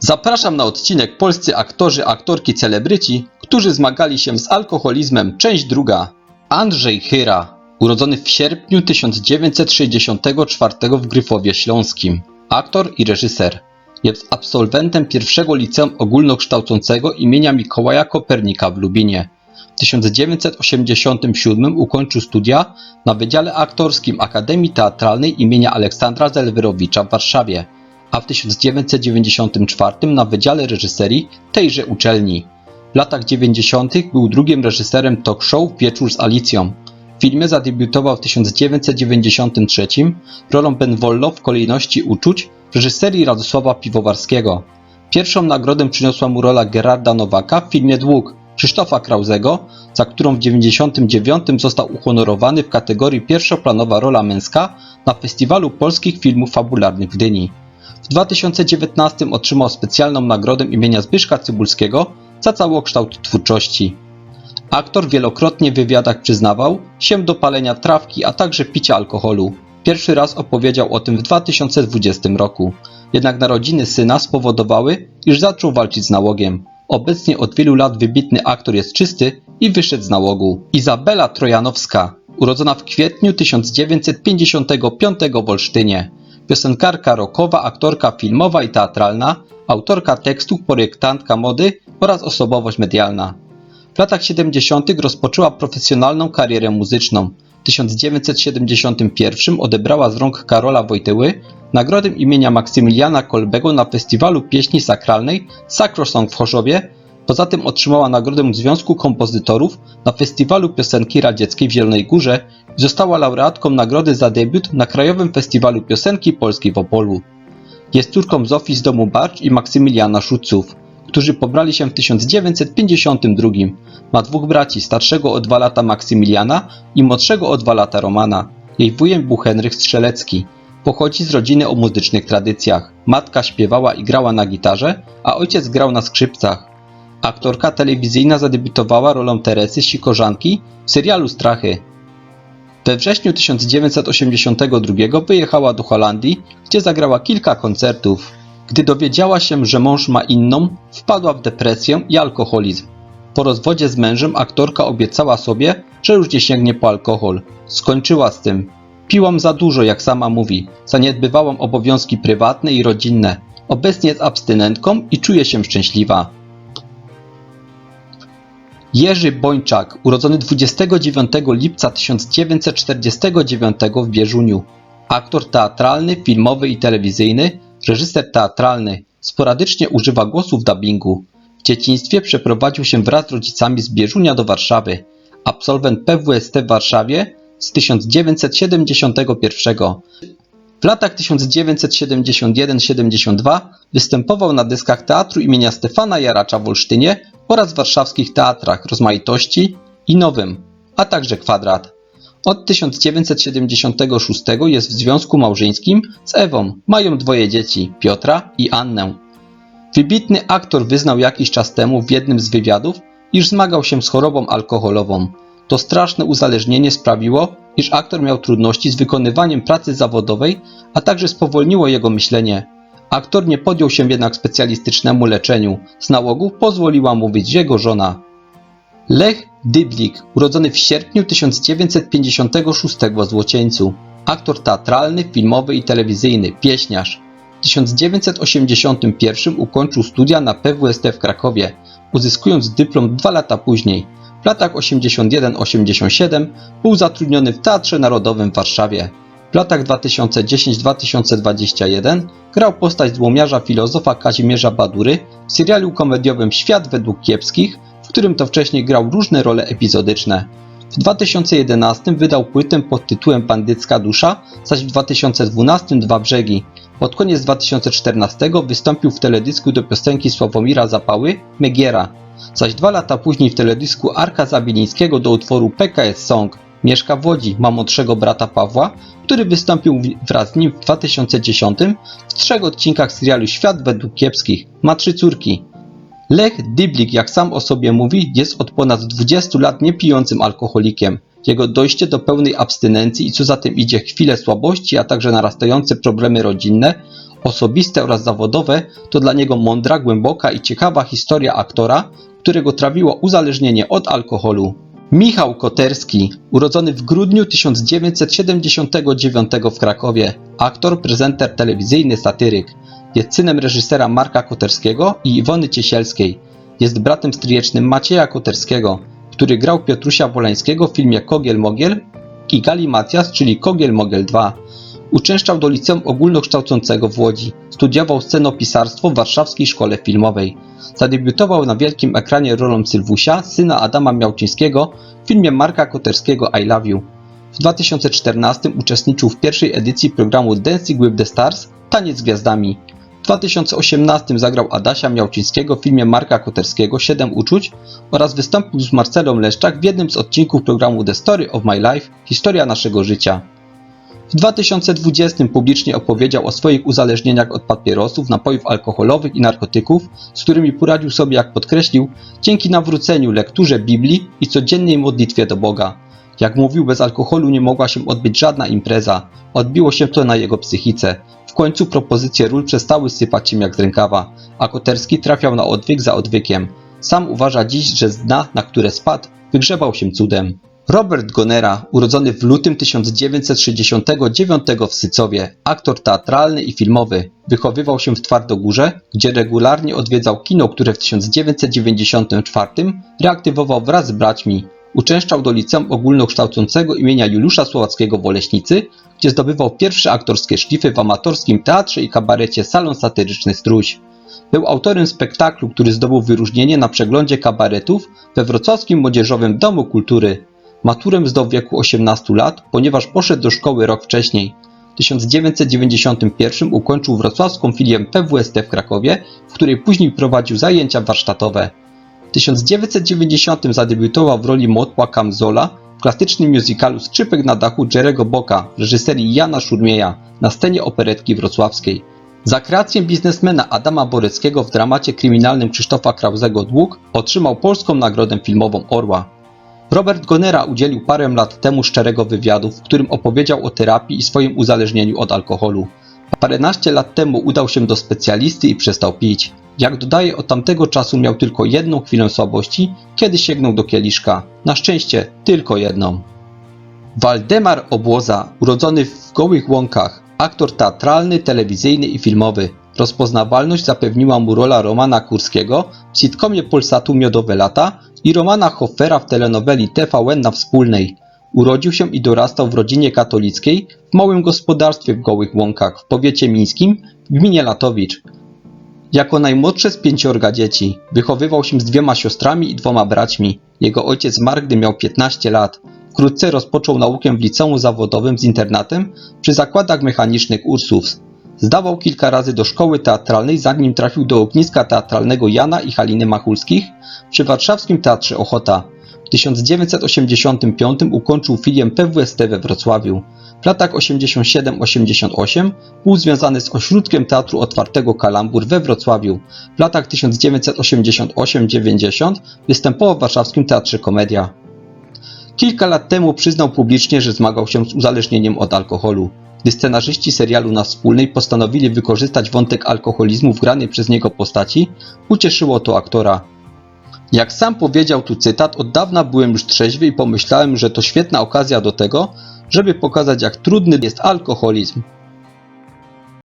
Zapraszam na odcinek Polscy aktorzy, aktorki, celebryci, którzy zmagali się z alkoholizmem. Część druga. Andrzej Chyra, urodzony w sierpniu 1964 w Gryfowie Śląskim. Aktor i reżyser. Jest absolwentem pierwszego liceum ogólnokształcącego imienia Mikołaja Kopernika w Lubinie. W 1987 ukończył studia na Wydziale Aktorskim Akademii Teatralnej imienia Aleksandra Zelwerowicza w Warszawie, a w 1994 na Wydziale Reżyserii tejże uczelni. W latach 90. był drugim reżyserem talk show Wieczór z Alicją. W filmie zadebiutował w 1993 rolą Benvollo w kolejności uczuć w reżyserii Radosława Piwowarskiego. Pierwszą nagrodę przyniosła mu rola Gerarda Nowaka w filmie Dług Krzysztofa Krauzego, za którą w 1999 został uhonorowany w kategorii pierwszoplanowa rola męska na Festiwalu Polskich Filmów Fabularnych w Gdyni. W 2019 otrzymał specjalną nagrodę imienia Zbyszka Cybulskiego za całokształt twórczości. Aktor wielokrotnie w wywiadach przyznawał się do palenia trawki, a także picia alkoholu. Pierwszy raz opowiedział o tym w 2020 roku. Jednak narodziny syna spowodowały, iż zaczął walczyć z nałogiem. Obecnie od wielu lat wybitny aktor jest czysty i wyszedł z nałogu. Izabela Trojanowska, urodzona w kwietniu 1955 w Olsztynie. Piosenkarka rockowa, aktorka filmowa i teatralna, autorka tekstów, projektantka mody oraz osobowość medialna. W latach 70. rozpoczęła profesjonalną karierę muzyczną. W 1971 odebrała z rąk Karola Wojtyły nagrodę imienia Maksymiliana Kolbego na festiwalu pieśni sakralnej Sacrosong w Chorzowie. Poza tym otrzymała nagrodę Związku Kompozytorów na festiwalu piosenki radzieckiej w Zielonej Górze i została laureatką nagrody za debiut na Krajowym Festiwalu Piosenki Polskiej w Opolu. Jest córką Zofii z domu Barcz i Maksymiliana Szuców, którzy pobrali się w 1952. Ma dwóch braci, starszego o dwa lata Maksymiliana i młodszego o dwa lata Romana. Jej wujem był Henryk Strzelecki. Pochodzi z rodziny o muzycznych tradycjach. Matka śpiewała i grała na gitarze, a ojciec grał na skrzypcach. Aktorka telewizyjna zadebiutowała rolą Teresy Sikorzanki w serialu Strachy. We wrześniu 1982 wyjechała do Holandii, gdzie zagrała kilka koncertów. Gdy dowiedziała się, że mąż ma inną, wpadła w depresję i alkoholizm. Po rozwodzie z mężem aktorka obiecała sobie, że już nie sięgnie po alkohol. Skończyła z tym. Piłam za dużo, jak sama mówi. Zaniedbywałam obowiązki prywatne i rodzinne. Obecnie jest abstynentką i czuje się szczęśliwa. Jerzy Bończak, urodzony 29 lipca 1949 w Bieżuniu. Aktor teatralny, filmowy i telewizyjny, reżyser teatralny. Sporadycznie używa głosu w dubbingu. W dzieciństwie przeprowadził się wraz z rodzicami z Bieżunia do Warszawy. Absolwent PWST w Warszawie z 1971. W latach 1971-72 występował na dyskach teatru imienia Stefana Jaracza w Olsztynie oraz warszawskich teatrach Rozmaitości i Nowym, a także Kwadrat. Od 1976 jest w związku małżeńskim z Ewą. Mają dwoje dzieci, Piotra i Annę. Wybitny aktor wyznał jakiś czas temu w jednym z wywiadów, iż zmagał się z chorobą alkoholową. To straszne uzależnienie sprawiło, iż aktor miał trudności z wykonywaniem pracy zawodowej, a także spowolniło jego myślenie. Aktor nie podjął się jednak specjalistycznemu leczeniu. Z nałogu pozwoliła mówić jego żona. Lech Dyblik, urodzony w sierpniu 1956 w Złocieńcu. Aktor teatralny, filmowy i telewizyjny, pieśniarz. W 1981 ukończył studia na PWST w Krakowie, uzyskując dyplom dwa lata później. W latach 81-87 był zatrudniony w Teatrze Narodowym w Warszawie. W latach 2010-2021 grał postać złomiarza filozofa Kazimierza Badury w serialu komediowym Świat według kiepskich, w którym to wcześniej grał różne role epizodyczne. W 2011 wydał płytę pod tytułem Bandycka Dusza, zaś w 2012 Dwa Brzegi. Pod koniec 2014 wystąpił w teledysku do piosenki Sławomira Zapały Megiera, zaś dwa lata później w teledysku Arka Zabielińskiego do utworu PKS Song. Mieszka w Łodzi, ma młodszego brata Pawła, który wystąpił wraz z nim w 2010 w trzech odcinkach serialu Świat według kiepskich. Ma trzy córki. Lech Dyblik, jak sam o sobie mówi, jest od ponad 20 lat niepijącym alkoholikiem. jego dojście do pełnej abstynencji i co za tym idzie chwile słabości, a także narastające problemy rodzinne, osobiste oraz zawodowe, to dla niego mądra, głęboka i ciekawa historia aktora, którego trawiło uzależnienie od alkoholu. Michał Koterski, urodzony w grudniu 1979 w Krakowie, aktor, prezenter telewizyjny, satyryk. Jest synem reżysera Marka Koterskiego i Iwony Ciesielskiej. Jest bratem stryjecznym Macieja Koterskiego, który grał Piotrusia Wolańskiego w filmie Kogiel Mogiel i Gali Matias, czyli Kogiel Mogiel 2. Uczęszczał do liceum ogólnokształcącego w Łodzi. Studiował scenopisarstwo w Warszawskiej Szkole Filmowej. Zadebiutował na wielkim ekranie rolą Sylwusia, syna Adama Miałczyńskiego w filmie Marka Koterskiego I Love You. W 2014 uczestniczył w pierwszej edycji programu Dancing with the Stars Taniec z Gwiazdami. W 2018 zagrał Adasia Miałczyńskiego w filmie Marka Koterskiego Siedem uczuć oraz wystąpił z Marcelą Leszczak w jednym z odcinków programu The Story of My Life Historia naszego życia. W 2020 publicznie opowiedział o swoich uzależnieniach od papierosów, napojów alkoholowych i narkotyków, z którymi poradził sobie, jak podkreślił, dzięki nawróceniu, lekturze Biblii i codziennej modlitwie do Boga. Jak mówił, bez alkoholu nie mogła się odbyć żadna impreza. Odbiło się to na jego psychice. W końcu propozycje ról przestały sypać się jak z rękawa, a Koterski trafiał na odwyk za odwykiem. Sam uważa dziś, że z dna, na które spadł, wygrzebał się cudem. Robert Gonera, urodzony w lutym 1969 w Sycowie, aktor teatralny i filmowy, wychowywał się w Twardogórze, gdzie regularnie odwiedzał kino, które w 1994 reaktywował wraz z braćmi. Uczęszczał do liceum ogólnokształcącego imienia Juliusza Słowackiego w Oleśnicy, gdzie zdobywał pierwsze aktorskie szlify w amatorskim teatrze i kabarecie Salon Satyryczny Struś. Był autorem spektaklu, który zdobył wyróżnienie na przeglądzie kabaretów we wrocławskim Młodzieżowym Domu Kultury. Maturę zdał w wieku 18 lat, ponieważ poszedł do szkoły rok wcześniej. W 1991 ukończył wrocławską filię PWST w Krakowie, w której później prowadził zajęcia warsztatowe. W 1990 zadebiutował w roli Motła Kamzola w klasycznym musicalu Skrzypek na dachu Jerego Boka w reżyserii Jana Szurmieja na scenie operetki wrocławskiej. Za kreację biznesmena Adama Boreckiego w dramacie kryminalnym Krzysztofa Krauzego Dług otrzymał polską nagrodę filmową Orła. Robert Gonera udzielił parę lat temu szczerego wywiadu, w którym opowiedział o terapii i swoim uzależnieniu od alkoholu. Paręnaście lat temu udał się do specjalisty i przestał pić. Jak dodaje, od tamtego czasu miał tylko jedną chwilę słabości, kiedy sięgnął do kieliszka. Na szczęście tylko jedną. Waldemar Obłoza, urodzony w Gołych Łąkach, aktor teatralny, telewizyjny i filmowy. Rozpoznawalność zapewniła mu rola Romana Kurskiego w sitcomie Polsatu Miodowe Lata i Romana Hoffera w telenoweli TVN na Wspólnej. Urodził się i dorastał w rodzinie katolickiej w małym gospodarstwie w Gołych Łąkach w powiecie mińskim w gminie Latowicz. Jako najmłodsze z pięciorga dzieci, wychowywał się z dwiema siostrami i dwoma braćmi. Jego ojciec zmarł, gdy miał 15 lat. Wkrótce rozpoczął naukę w liceum zawodowym z internatem przy zakładach mechanicznych Ursów. Zdawał kilka razy do szkoły teatralnej, zanim trafił do ogniska teatralnego Jana i Haliny Machulskich przy warszawskim Teatrze Ochota. W 1985 ukończył filię PWST we Wrocławiu. W latach 87-88 był związany z ośrodkiem Teatru Otwartego Kalambur we Wrocławiu. W latach 1988-90 występował w warszawskim Teatrze Komedia. Kilka lat temu przyznał publicznie, że zmagał się z uzależnieniem od alkoholu. Gdy scenarzyści serialu na wspólnej postanowili wykorzystać wątek alkoholizmu w granej przez niego postaci, ucieszyło to aktora. Jak sam powiedział tu cytat, od dawna byłem już trzeźwy i pomyślałem, że to świetna okazja do tego, żeby pokazać jak trudny jest alkoholizm.